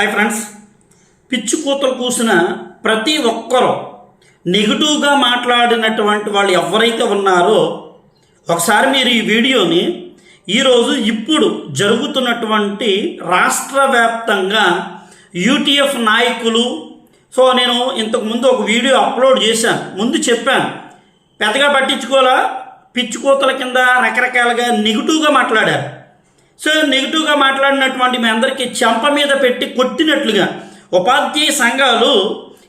Hi friends పిచ్చి కూతలు కూసిన ప్రతి ఒక్కరూ నెగిటివ్గా మాట్లాడినటువంటి వాళ్ళు ఎవరైతే ఉన్నారో ఒకసారి మీరు ఈ వీడియోని ఈరోజు ఇప్పుడు జరుగుతున్నటువంటి రాష్ట్ర వ్యాప్తంగా యూటీఎఫ్ నాయకులు సో నేను ఇంతకు ముందు ఒక వీడియో అప్లోడ్ చేశాను ముందు చెప్పాను. పెద్దగా పట్టించుకోవాలా? పిచ్చుకోతల కింద రకరకాలుగా నెగిటివ్గా మాట్లాడారు. సో నెగిటివ్గా మాట్లాడినటువంటి మీ అందరికీ చెంప మీద పెట్టి కొట్టినట్లుగా ఉపాధ్యాయ సంఘాలు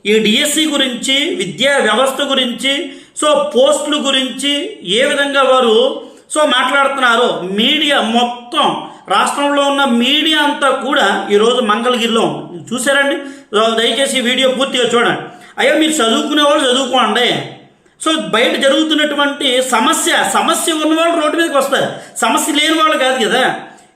ఈ డిఎస్సి గురించి విద్యా వ్యవస్థ గురించి సో పోస్టుల గురించి ఏ విధంగా వారు సో మాట్లాడుతున్నారో మీడియా మొత్తం రాష్ట్రంలో ఉన్న మీడియా అంతా కూడా ఈరోజు మంగళగిరిలో ఉంది. చూసారండి దయచేసి వీడియో పూర్తిగా చూడండి. అయ్యో మీరు చదువుకునే వాళ్ళు చదువుకోండి. సో బయట జరుగుతున్నటువంటి సమస్య సమస్య ఉన్నవాళ్ళు రోడ్డు మీదకి వస్తారు. సమస్య లేని వాళ్ళు కాదు కదా.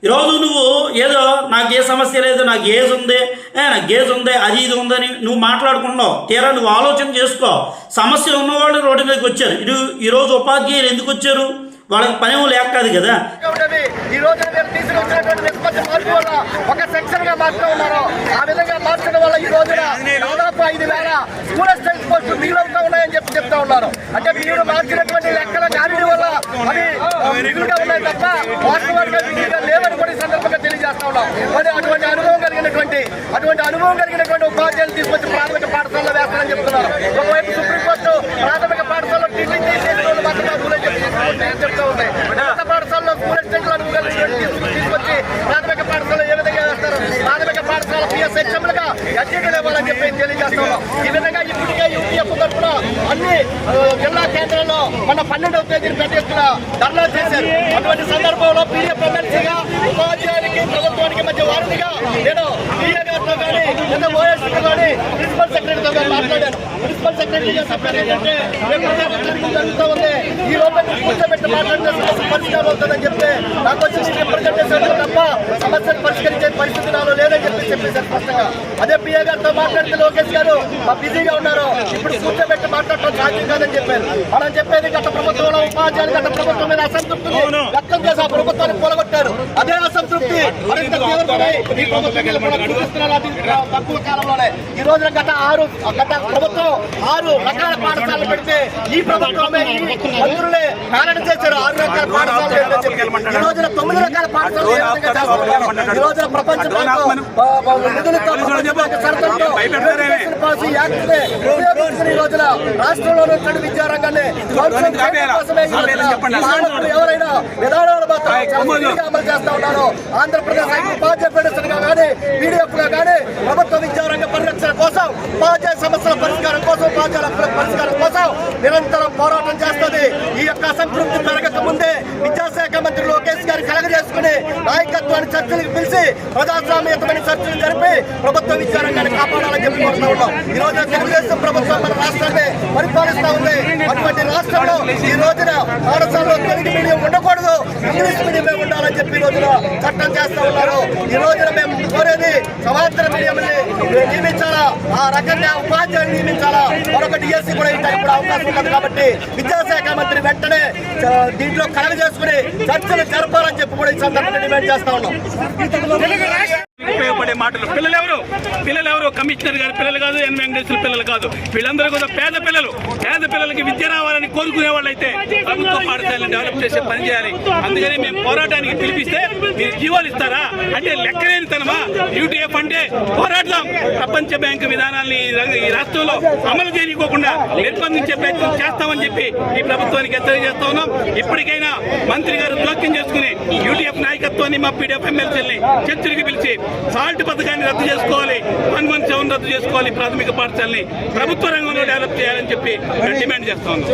ఈరోజు నువ్వు ఏదో నాకు ఏ సమస్య లేదు నాకు ఏజ్ ఉంది నాకు గేజ్ ఉంది అది ఇది ఉందని నువ్వు మాట్లాడుకున్నావు తీరా నువ్వు ఆలోచన చేసుకో. సమస్య ఉన్నవాళ్ళు రోడ్డు మీదకి వచ్చారు. ఇది ఈరోజు ఉపాధ్యాయులు ఎందుకు వచ్చారు? వాళ్ళకి పని లేక కాదు కదా. ఈ రోజు తీసుకొచ్చినటువంటి నిష్పత్తి మార్పు వల్ల ఒక సెక్షన్గా ఉన్నారు. ఆ విధంగా మార్చడం వల్ల ఈ రోజున దాదాపు ఐదు వేల మిగిలిగా ఉన్నాయని చెప్పి చెప్తా ఉన్నారు. అంటే మీరు మార్చినటువంటి లెక్కల గాడి వల్ల అవి మిగులుగా ఉన్నాయి తప్ప వాస్తవానికి అవి మిగిలిగా లేవని కూడా ఈ సందర్భంగా తెలియజేస్తా ఉన్నాం మరి అటువంటి అనుభవం కలిగినటువంటి అటువంటి అనుభవం కలిగినటువంటి ఉపాధ్యాయులు తీసుకొచ్చి ప్రాథమిక పాఠశాలలో వేస్తారని చెప్తున్నారు ఒకవైపు సుప్రీంకోర్టు ప్రాథమిక పాఠశాలలో టీచింగ్ చేసే వాళ్ళు మాత్రమే అర్హులని చెప్పి చెప్తా ఉంది ఉన్నత పాఠశాలలో స్కూల్ అసిస్టెంట్లు అనుకోగలిగినటువంటి తీసుకు- తీసుకొచ్చి ప్రాథమిక పాఠశాల ఏ విధంగా వేస్తారు రాష్ట్రాల పిఎస్ హెచ్ఎంలుగా అధ్యక్షులు ఇవ్వాలని చెప్పి తెలియజేస్తున్నాం. ఈ విధంగా ఇప్పటికే యూపీఎఫ్ తరఫున అన్ని జిల్లా కేంద్రాల్లో మన పన్నెండవ తేదీని పెద్ద ధర్నా చేశారు. అటువంటి సందర్భంలో పీఎఫ్ ఎమ్మెల్సీగా ఉపాధ్యాయునికి ప్రభుత్వానికి మధ్య వారినిగా నేను పీఏ గారితో కానీ లేదా ఓఎస్తో కానీ ప్రిన్సిపల్ సెక్రటరీతో కానీ మాట్లాడాను. ప్రిన్సిపల్ సెక్రటరీగా చెప్పారు ఏంటంటే జరుగుతూ ఉంది. ఈ లోపల కూర్చోబెట్టి మాట్లాడితే సమస్య పరిష్కారం అవుతుందని చెప్తే నాకు వచ్చి రిప్రజెంటేషన్ తప్ప సమస్యను పరిష్కరించే పరిస్థితి నాలో లేదని చెప్పి చెప్పేశారు స్పష్టంగా. అదే పిఏ గారితో మాట్లాడితే లోకేష్ గారు మా బిజీగా ఉన్నారు. ఇప్పుడు కూర్చోబెట్టి మాట్లాడటం సాధ్యం కాదని చెప్పారు. మనం చెప్పేది గత ప్రభుత్వంలో ఉపాధ్యాయులు గత ప్రభుత్వం మీద అసంతృప్తిని వ్యక్తం చేసి ఆ ప్రభుత్వాన్ని కూలగొట్టారు. అదే అసంతృప్తి. మరింత తీవ్రమై ఈ ప్రభుత్వం మీద కూడా చూపిస్తున్నారు అతి తక్కువ కాలంలోనే. ఈ రోజున గత ఆరు గత ప్రభుత్వం ఆరు రకాల పాఠశాలలు పెడితే ఈ ప్రభుత్వమే ఈ మంత్రులే కారణ చేశారు. ఆరు రకాల పాఠశాలలు. ఈ రోజున తొమ్మిది రకాల పాఠశాలలు? ఈ రోజున ప్రపంచ నిధులతో పాలసీ యాక్ట్ ఉపయోగించుకుని ఈ రోజున రాష్ట్రంలో ఉన్నటువంటి విద్యారంగాన్ని ఎవరైనా విధానాలు అమలు చేస్తా ఉన్నారు ఆంధ్రప్రదేశ్ ఉపాధ్యాయ ఫెడరేషన్గా కానీ పీడిఎఫ్గా కానీ ప్రభుత్వ విద్యారంగ పరిరక్షణ కోసం ఉపాధ్యాయ సమస్యల పరిష్కారం కోసం ఉపాధ్యాయుల పరిష్కారం కోసం నిరంతరం పోరాటం చేస్తుంది. ఈ యొక్క అసంతృప్తి పెరగక ముందే విద్యాశాఖ మంత్రి లోకేష్ గారి కలగజేసుకుని నాయకత్వాన్ని చర్చలకు పిలిచి ప్రజాస్వామ్యతమైన చర్చలు జరిపి ప్రభుత్వ విద్యారంగాన్ని కాపాడాలని చెప్పి కోరుతా ఉన్నాం. ఈ రోజు తెలుగుదేశం ప్రభుత్వం మన రాష్ట్రాన్ని పరిపాలిస్తా ఉంది. అటువంటి రాష్ట్రంలో ఈ రోజున పాఠశాలలో తెలుగు మీడియం ఉండకూడదు. ఇంగ్లీష్ మీడియమే ఉండాలని చెప్పి ఈ రోజున చట్టం చేస్తూ ఉన్నారు. ఈ రోజున మేము కోరేది సమాంతర మీడియం నియమించాలా? ఆ రకంగా ఉపాధ్యాయులు నియమించాలా? మరొక డిఎస్సి కూడా ఈ టైం కూడా అవకాశం ఉన్నది కాబట్టి విద్యాశాఖ మంత్రి వెంటనే దీంట్లో కలగ చేసుకుని చర్చలు జరపాలని చెప్పి కూడా ఈ సందర్భంగా డిమాండ్ చేస్తా ఉన్నాం. మాటలు. పిల్లలు ఎవరు పిల్లలు ఎవరు కమిషనర్ గారి పిల్లలు కాదు ఎన్ వెంకటేశ్వర పిల్లలు కాదు. వీళ్ళందరూ కూడా పేద పిల్లలు. పేద పిల్లలకి విద్య రావాలని కోరుకునే వాళ్ళైతే ప్రభుత్వ పాఠశాలను డెవలప్ చేసే పని చేయాలి. అందుకని మేము పోరాటానికి పిలిపిస్తే మీరు జీవాలు ఇస్తారా? అంటే లెక్కలేని తనమా? యూటీఎఫ్ అంటే పోరాడదాం. ప్రపంచ బ్యాంకు విధానాన్ని ఈ రాష్ట్రంలో అమలు చేయకోకుండా నిర్బంధించే ప్రయత్నం చేస్తామని చెప్పి ఈ ప్రభుత్వానికి హెచ్చరిక చేస్తా ఉన్నాం. ఇప్పటికైనా మంత్రి గారు జోక్యం చేసుకుని యూటీఎఫ్ ప్రభుత్వాన్ని మా పీడీఎఫ్ ఎమ్మెల్సీని చర్చలకు పిలిచి సాల్ట్ పథకాన్ని రద్దు చేసుకోవాలి వన్ వన్ సెవెన్ రద్దు చేసుకోవాలి ప్రాథమిక పాఠశాలని ప్రభుత్వ రంగంలో డెవలప్ చేయాలని చెప్పి డిమాండ్ చేస్తా ఉన్నాం.